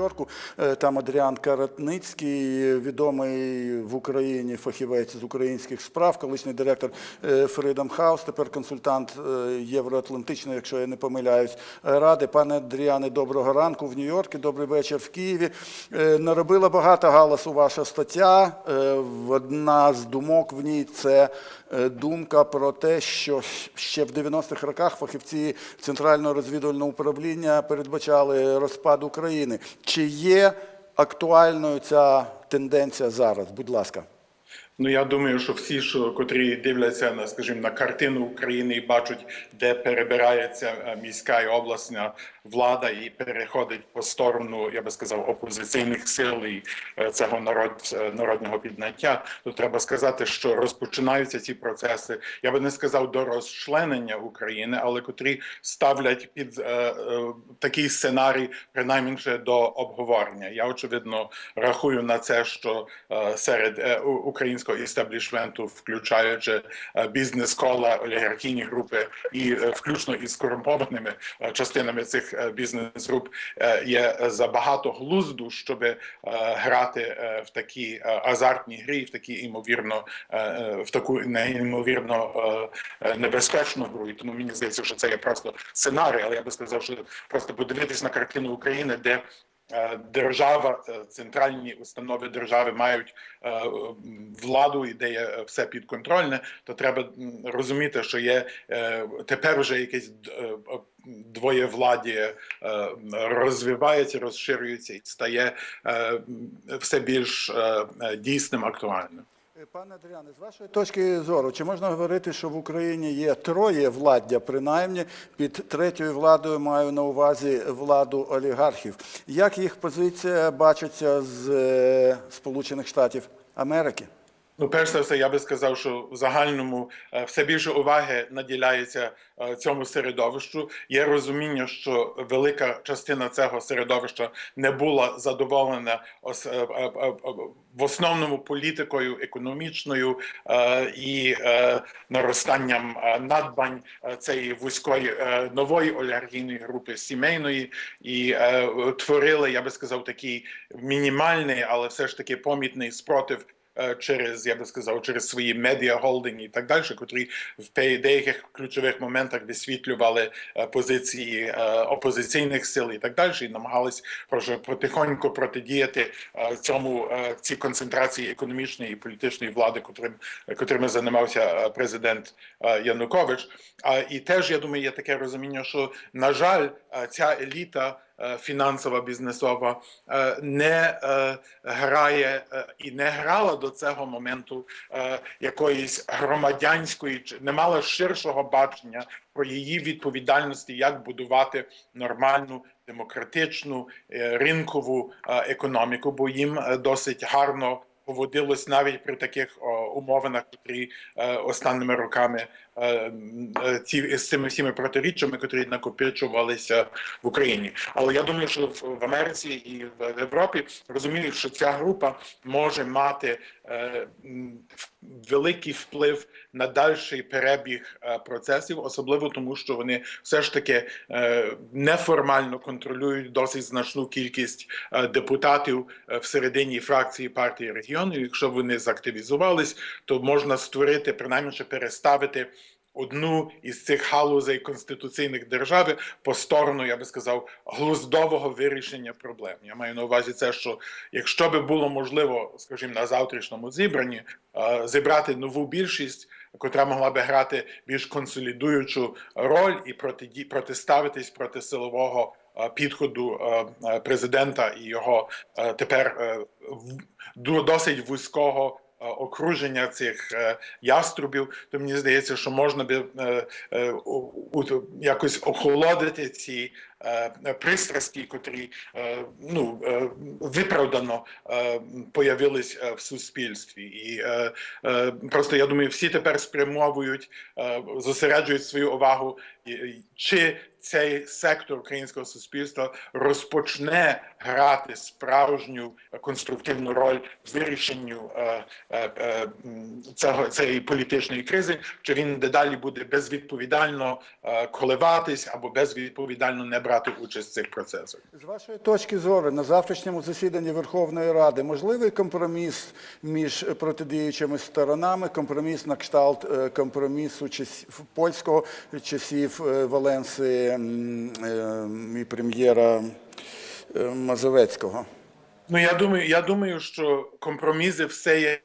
Нью-Йорку. Е, Там Адріан Каратницький, відомий в Україні фахівець з українських справ, колишній директор е, Freedom House, тепер консультант е, Євроатлантичної, якщо я не помиляюсь, ради. Пане Адріане, доброго ранку в Нью-Йорку, добрий вечір в Києві. Наробила багато галасу ваша стаття. Одна з думок в ній це думка про те, що ще в 90-х роках фахівці Центрального розвідувального управління передбачали розпад України. Чи є актуальною ця тенденція зараз? Будь ласка. Ну я думаю, що всі, що котрі дивляться на, скажімо, на картину України і бачать, де перебирається е, міська і обласна влада і переходить по сторону, я би сказав, опозиційних сил і е, цього народ е, народного підняття, то треба сказати, що розпочинаються ці процеси. Я би не сказав до розчленення України, але котрі ставлять під е, е, такий сценарій, принаймні до обговорення. Я очевидно рахую на це, що е, серед е, у- українського істеблішменту, включаючи е, бізнес-кола, олігархійні групи і е, включно із корумпованими е, частинами цих бізнес-груп, є забагато глузду, щоб грати в такі азартні гри, в такі імовірно в таку неймовірно небезпечну гру. І тому мені здається, що це є просто сценарій, але я би сказав, що просто подивитись на картину України, де держава, е, центральні установи держави мають е, владу і де є е, все підконтрольне, то треба розуміти, що є е, тепер вже якесь двоє е, е, е, розвивається, розширюється і стає е, все більш е, е, дійсним, актуальним. Е, Пане Адріане, з вашої точки зору, чи можна говорити, що в Україні є троє владдя, принаймні під третьою владою маю на увазі владу олігархів? Як їх позиція бачиться з е, Сполучених Штатів Америки? Ну, перш за все, я би сказав, що в загальному е, все більше уваги наділяється е, цьому середовищу. Є розуміння, що велика частина цього середовища не була задоволена е, в основному політикою економічною і наростанням надбань цієї вузької нової олігархійної групи сімейної, і творили, я би сказав, такий мінімальний, але все ж таки помітний спротив через, я би сказав, через свої медіа холдинги і так далі, котрі в деяких ключових моментах висвітлювали е, позиції е, опозиційних сил і так далі, і намагались потихоньку протидіяти е, цьому е, цій концентрації економічної і політичної влади, котрим котрими займався е, президент е, Янукович. І теж я думаю, є таке розуміння, що на жаль, е, ця еліта. Е, Фінансова бізнесова е, не е, грає і не грала до цього моменту якоїсь громадянської чи не мала ширшого бачення про її відповідальності, як будувати нормальну демократичну ринкову економіку, бо їм досить гарно поводилось навіть при таких умовинах, які е, останніми роками е, е, ці з цими всіми протиріччями, які накопичувалися в Україні. Але я думаю, що в, Америці і в Європі розуміють, що ця група може мати великий вплив на дальший перебіг е, процесів, особливо тому, що вони все ж таки е, неформально контролюють досить значну кількість е, депутатів е, всередині фракції партії регіону. Якщо вони заактивізувались, то можна створити принаймні переставити. Одну із цих галузей конституційних держави по сторону, я би сказав, глуздового вирішення проблем. Я маю на увазі це, що якщо би було можливо, скажімо, на завтрашньому зібранні е, зібрати нову більшість, котра могла би грати більш консолідуючу роль і протиді протиставитись проти силового е, підходу е, президента і його тепер досить вузького. Е, Окруження цих е, яструбів, то мені здається, що можна би е, якось охолодити ці пристрасті, котрі е, ну е, виправдано е, появились е, в суспільстві, і е, е, просто я думаю, всі тепер спрямовують, е, зосереджують свою увагу, чи цей сектор українського суспільства розпочне грати справжню е, конструктивну роль в вирішенню е, е, е, м, цього цієї політичної кризи, чи він дедалі буде безвідповідально е, коливатись або безвідповідально не брати брати участь в цих процесах. З вашої точки зору, на завтрашньому засіданні Верховної Ради можливий компроміс між протидіючими сторонами, компроміс на кшталт е, компромісу часів польського часів е, Валенси е, і прем'єра Мазовецького. Ну я думаю, я думаю, що компроміси все є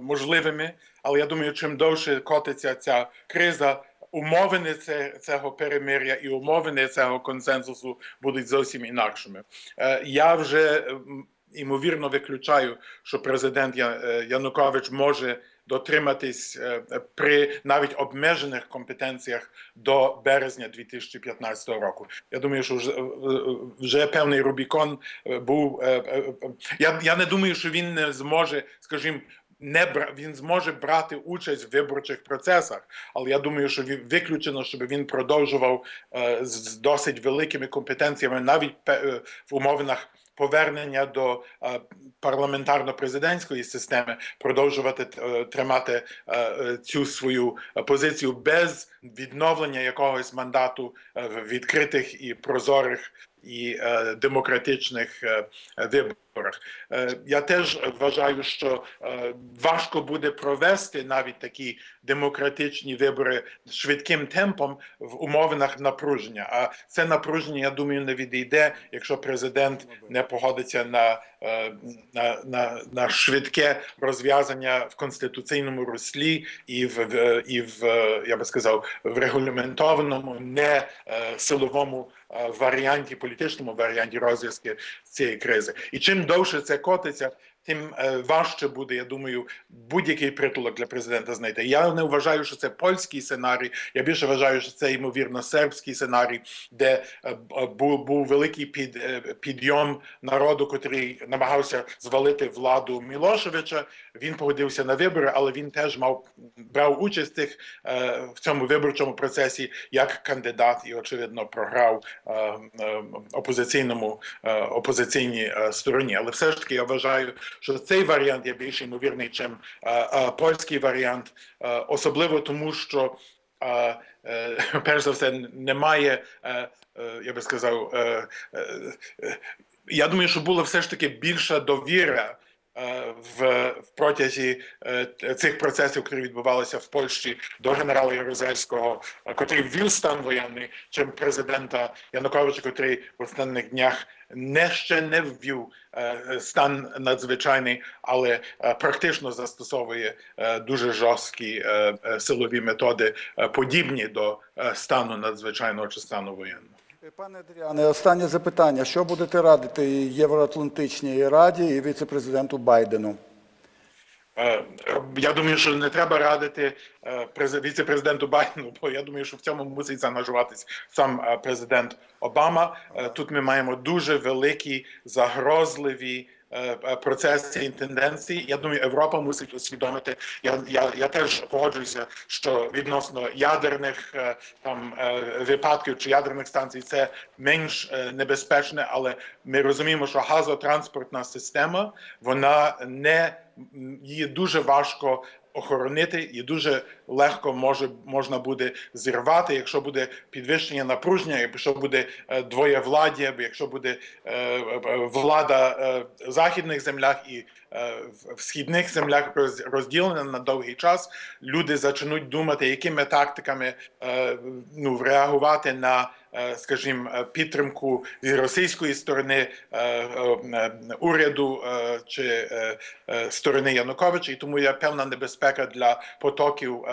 можливими, але я думаю, чим довше котиться ця криза, умовини цього перемир'я і умовини цього консенсусу будуть зовсім інакшими. Е, Я вже м, ймовірно виключаю, що президент е, Янукович може дотриматись е, при навіть обмежених компетенціях до березня 2015 року. Я думаю, що вже, вже певний Рубікон був. Я, я не думаю, що він не зможе, скажімо. Не бра... він зможе брати участь в виборчих процесах, але я думаю, що виключено, щоб він продовжував е, з досить великими компетенціями, навіть е, в умовинах повернення до е, парламентарно-президентської системи, продовжувати е, тримати е, е, цю свою е, позицію без відновлення якогось мандату е, в відкритих і прозорих і е, демократичних е, виборах. Е, я теж вважаю, що е, важко буде провести навіть такі демократичні вибори швидким темпом в умовинах напруження. А це напруження, я думаю, не відійде, якщо президент не погодиться на, е, на, на, на швидке розв'язання в конституційному руслі і в, і в я би сказав в регламентованому, не силовому варіанті, політичному варіанті розв'язки цієї кризи. І чим довше це котиться, тим е, важче буде, я думаю, будь-який притулок для президента знайти. Я не вважаю, що це польський сценарій. Я більше вважаю, що це ймовірно сербський сценарій, де е, б- був, був великий під, е, підйом народу, котрий намагався звалити владу Мілошевича. Він погодився на вибори, але він теж мав брав участь в цих е, в цьому виборчому процесі як кандидат і очевидно програв е, е, опозиційному е, опозиційній е, стороні. Але все ж таки я вважаю, що цей варіант є більш ймовірний, чим е, е, польський варіант, е, особливо тому, що. Перш за все, немає, я би сказав, я думаю, що була все ж таки більша довіра в, в протязі е, цих процесів, які відбувалися в Польщі до генерала Ярузельського, е, котрий ввів стан воєнний, чим президента Януковича, котрий в останніх днях не ще не ввів е, стан надзвичайний, але е, практично застосовує е, дуже жорсткі е, е, силові методи, е, подібні до е, стану надзвичайного чи стану воєнного. Пане Адріане, останнє запитання. Що будете радити Євроатлантичній Раді і віце-президенту Байдену? Е, Я думаю, що не треба радити е, віце-президенту Байдену, бо я думаю, що в цьому мусить заангажуватись сам е, президент Обама. Е, Тут ми маємо дуже великі загрозливі. Е, е, Процеси і тенденції. Я думаю, Європа мусить усвідомити. Я, я, я теж погоджуюся, що відносно ядерних е, там випадків чи ядерних станцій це менш небезпечне, але ми розуміємо, що газотранспортна система вона не її дуже важко охоронити, і дуже легко може можна буде зірвати, якщо буде підвищення напруження, якщо буде е, двоєвладдя, якщо буде е, е, влада в західних землях і в- східних землях роз- розділена на довгий час. Люди почнуть думати, якими тактиками ну реагувати на. Скажімо, підтримку з російської сторони уряду чи сторони Януковича, і тому є певна небезпека для потоків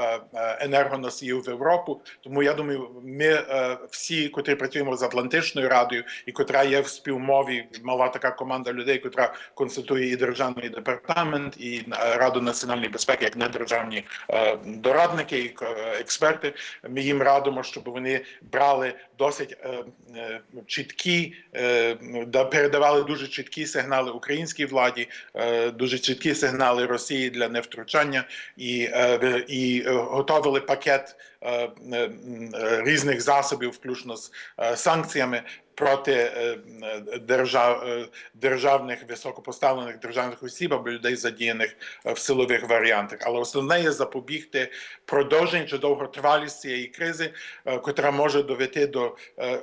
енергоносіїв в Європу. Тому я думаю, ми е, всі, котрі працюємо з Атлантичною радою, і котра є в співмові, мала така команда людей, котра консультує і державний департамент, і е, Раду національної безпеки, як недержавні е, дорадники і е, експерти. Ми їм радимо, щоб вони брали досить е, е, чіткі, е, да, передавали дуже чіткі сигнали українській владі, е, дуже чіткі сигнали Росії для невтручання і, е, і е, готовили пакет е, е, е, різних засобів, включно з санкціями, проти е, е, держав, е, державних високопоставлених державних осіб або людей, задіяних в силових варіантах. Але основне є запобігти продовжень чи довготривалість цієї кризи, котра може довести до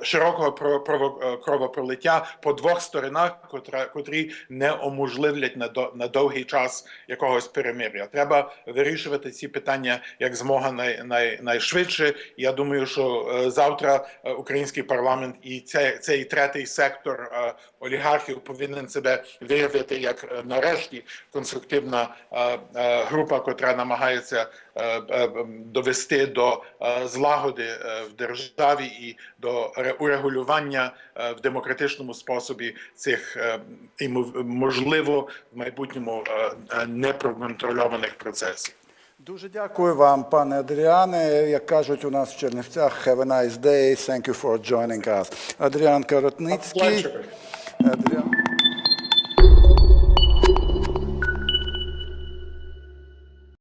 широкого кровопролиття по двох сторонах, котра котрі не уможливлять на на довгий час якогось перемир'я. Треба вирішувати ці питання як змога най, най, найшвидше. Я думаю, що завтра український парламент і цей, цей третій сектор е, олігархів повинен себе виявити як е, нарешті конструктивна е, група, котра намагається довести до злагоди в державі і до ре- урегулювання в демократичному способі цих і можливо в майбутньому непроконтрольованих процесів. Дуже дякую вам, пане Адріане. Як кажуть у нас в Чернівцях, have a nice day. Thank you for joining us. Адріан Каротницький. Адріан...